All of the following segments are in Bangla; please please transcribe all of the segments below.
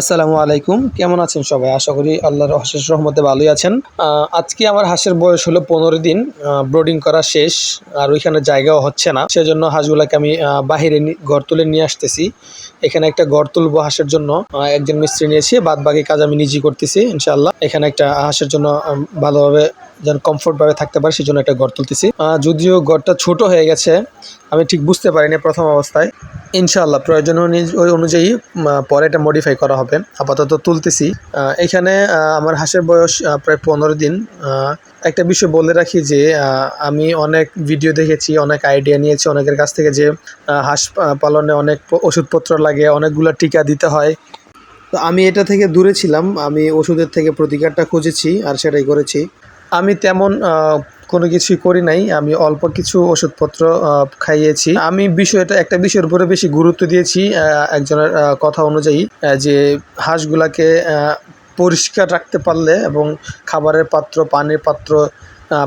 আসসালামু আলাইকুম। কেমন আছেন সবাই? আশা করি আল্লাহর অশেষ রহমতে ভালোই আছেন। আজকে আমার হাঁসের বয়স হলো পনেরো দিন। ব্রোডিং করা শেষ, আর ওইখানে জায়গাও হচ্ছে না। সেজন্য হাঁসগুলোকে আমি বাহিরে ঘর তুলে নিয়ে আসতেছি। এখানে একটা ঘর তুলবো হাঁসের জন্য। একজন মিস্ত্রি নিয়েছি বাদ বাকি কাজ আমি নিজেই করতেছি ইনশাল্লাহ এখানে একটা হাঁসের জন্য ভালোভাবে যেন কমফোর্ট ভাবে থাকতে পারে সেই জন্য একটা গড় তুলতেছি। যদিও গড়টা ছোট হয়ে গেছে, আমি ঠিক বুঝতে পারিনি প্রথম অবস্থায়। ইনশাআল্লাহ, প্রয়োজন অনুযায়ী পরে এটা মডিফাই করা হবে। আপাতত তুলতেছি। এখানে আমার হাঁসের বয়স প্রায় পনেরো দিন। একটা বিষয় বলে রাখি যে আমি অনেক ভিডিও দেখেছি, অনেক আইডিয়া নিয়েছি, অনেকের কাছ থেকে যে হাঁস পালনে অনেক ওষুধপত্র লাগে, অনেকগুলো টিকা দিতে হয়। তো আমি এটা থেকে দূরে ছিলাম, আমি ওষুধের থেকে প্রতিকারটা খুঁজেছি আর সেটাই করেছি। আমি তেমন কোনো কিছুই করি নাই। আমি অল্প কিছু ওষুধপত্র খাইয়েছি। আমি বিষয়টা, একটা বিষয়ের উপরে বেশি গুরুত্ব দিয়েছি একজনের কথা অনুযায়ী যে হাঁসগুলাকে পরিষ্কার রাখতে পারলে এবং খাবারের পাত্র, পানির পাত্র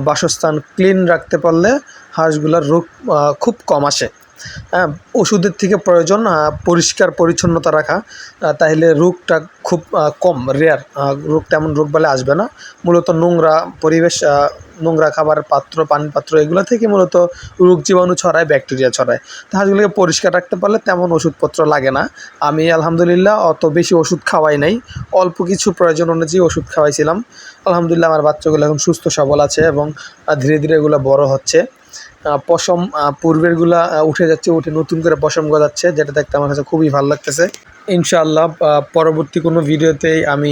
বাসস্থান ক্লিন রাখতে পারলে হাঁসগুলার রোগ খুব কম আসে। ওষুধের থেকে প্রয়োজন পরিষ্কার পরিচ্ছন্নতা রাখা তাহলে রোগটা খুব কম রেয়ার রোগ তেমন রোগ বলে আসবে না। মূলত নোংরা পরিবেশ নোংরা খাবারের পাত্র পানির পাত্র এগুলো থেকে মূলত রোগ জীবাণু ছড়ায় ব্যাকটেরিয়া ছড়ায়। হাঁসগুলোকে পরিষ্কার রাখতে পারলে তেমন ওষুধপত্র লাগে না। আমি আলহামদুলিল্লাহ অত বেশি ওষুধ খাওয়াই নাই। অল্প কিছু প্রয়োজন অনুযায়ী ওষুধ খাওয়াইছিলাম। আলহামদুলিল্লাহ আমার বাচ্চাগুলো এখন সুস্থ, সবল আছে এবং ধীরে ধীরে এগুলো বড় হচ্ছে। পশম আহ, পূর্বেরগুলা আহ, উঠে যাচ্ছে উঠে নতুন করে পশম গজাচ্ছে যেটা দেখতে আমার কাছে খুবই ভালো লাগতেছে। ইনশাআল্লাহ পরবর্তী কোনো ভিডিওতেই আমি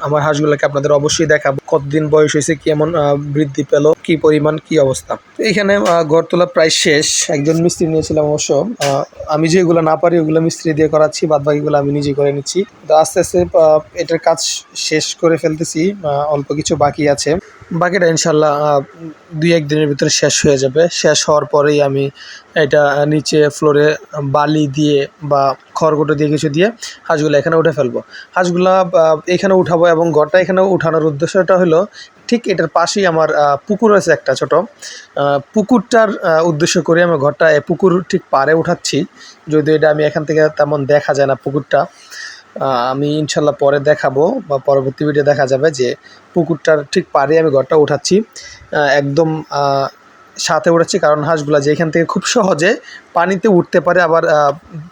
আমার হাঁসগুলোকে আপনাদের অবশ্যই দেখাবো। কতদিন বয়স হয়েছে, কেমন বৃদ্ধি পেল, কি পরিমাণ, কি অবস্থা? এখানে ঘর তোলা প্রায় শেষ। একজন মিস্ত্রি নিয়েছিলাম অবশ্য। আমি যেগুলো না পারি, ওগুলো মিস্ত্রি দিয়ে করাচ্ছি বাদ বাকিগুলো আমি নিজে করে নিচ্ছি। তো আস্তে আস্তে এটার কাজ শেষ করে ফেলতেছি অল্প কিছু বাকি আছে। বাকিটা ইনশাল্লাহ দুই এক দিনের ভিতরে শেষ হয়ে যাবে। শেষ হওয়ার পরেই আমি এটা নিচে ফ্লোরে বালি দিয়ে বা খড়গুটো দিয়ে কিছু দিয়ে হাঁসগুলো এখানে উঠে ফেলব। হাঁসগুলা এখানে উঠাবো এবং ঘরটা এখানে উঠানোর উদ্দেশ্যটা হলো, ঠিক এটার পাশেই আমার পুকুর আছে একটা ছোট। পুকুরটার উদ্দেশ্য করে আমি ঘরটা পুকুর ঠিক পাড়ে উঠাচ্ছি। যদিও এটা আমি এখান থেকে তেমন দেখা যায় না পুকুরটা। আমি ইনশাল্লাহ পরে দেখাবো বা পরবর্তী ভিডিও দেখা যাবে যে পুকুরটার ঠিক পাড়ে আমি ঘরটা উঠাচ্ছি। একদম সাথে উঠাচ্ছি কারণ হাঁসগুলা যে এখান থেকে খুব সহজে পানিতে উঠতে পারে আবার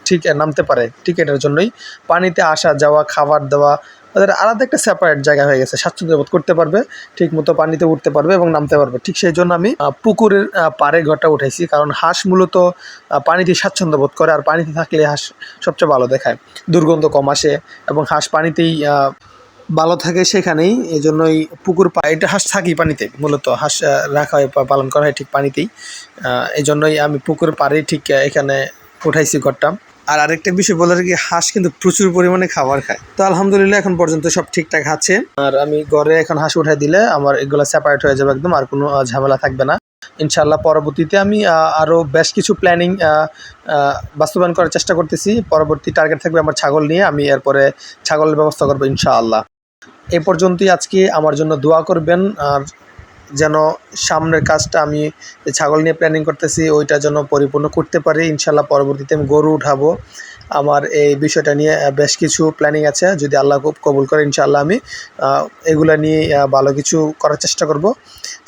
ঠিক নামতে পারে। ঠিক এটার জন্যই পানিতে আসা যাওয়া খাবার দেওয়া ওদের আলাদা একটা সেপারেট জায়গা হয়ে গেছে। স্বাচ্ছন্দ্য বোধ করতে পারবে, ঠিক মতো পানিতে উঠতে পারবে এবং নামতে পারবে। ঠিক সেই জন্য আমি পুকুরের পাড়ে ঘরটা উঠাইছি। কারণ হাঁস মূলত পানিতে স্বাচ্ছন্দ্য বোধ করে, আর পানিতে থাকলে হাঁস সবচেয়ে ভালো দেখায়। দুর্গন্ধ কম আসে এবং হাঁস পানিতেই ভালো থাকে সেখানেই। এই জন্যই পুকুর পা, এটা হাঁস থাকি পানিতে, মূলত হাঁস রাখা হয় পালন করা হয় ঠিক পানিতেই। এই জন্যই আমি পুকুর পাড়েই ঠিক এখানে উঠাইছি ঘরটা। আর আরেকটা বিষয় বলে কি, হাঁস কিন্তু প্রচুর পরিমাণে খাবার খায়। তো আলহামদুলিল্লাহ এখন পর্যন্ত সব ঠিকঠাক আছে। আর আমি ঘরে এখন হাঁস উঠাই দিলে আমার এগুলো সেপারেট হয়ে যাবে একদম, আর কোনো ঝামেলা থাকবে না। ইনশাল্লাহ পরবর্তীতে আমি আরও বেশ কিছু প্ল্যানিং বাস্তবায়ন করার চেষ্টা করতেছি। পরবর্তী টার্গেট থাকবে আমার ছাগল নিয়ে, আমি এরপরে ছাগলের ব্যবস্থা করব ইনশাআল্লাহ। এ পর্যন্তই আজকে, আমার জন্য দোয়া করবেন, আর যেন সামনের কাজটা আমি ছাগল নিয়ে প্ল্যানিং করতেছি, ওইটা যেন পরিপূর্ণ করতে পারি। ইনশাল্লাহ পরবর্তীতে আমি গরু উঠাবো। আমার এই বিষয়টা নিয়ে বেশ কিছু প্ল্যানিং আছে। যদি আল্লাহ খুব কবুল করে, ইনশাল্লাহ আমি এগুলা নিয়ে ভালো কিছু করার চেষ্টা করব।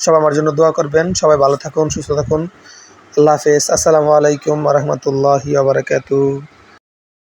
সবাই আমার জন্য দোয়া করবেন। সবাই ভালো থাকুন, সুস্থ থাকুন। আল্লাহ হাফেজ। আসসালামু আলাইকুম রহমতুল্লাহি আবরকাতু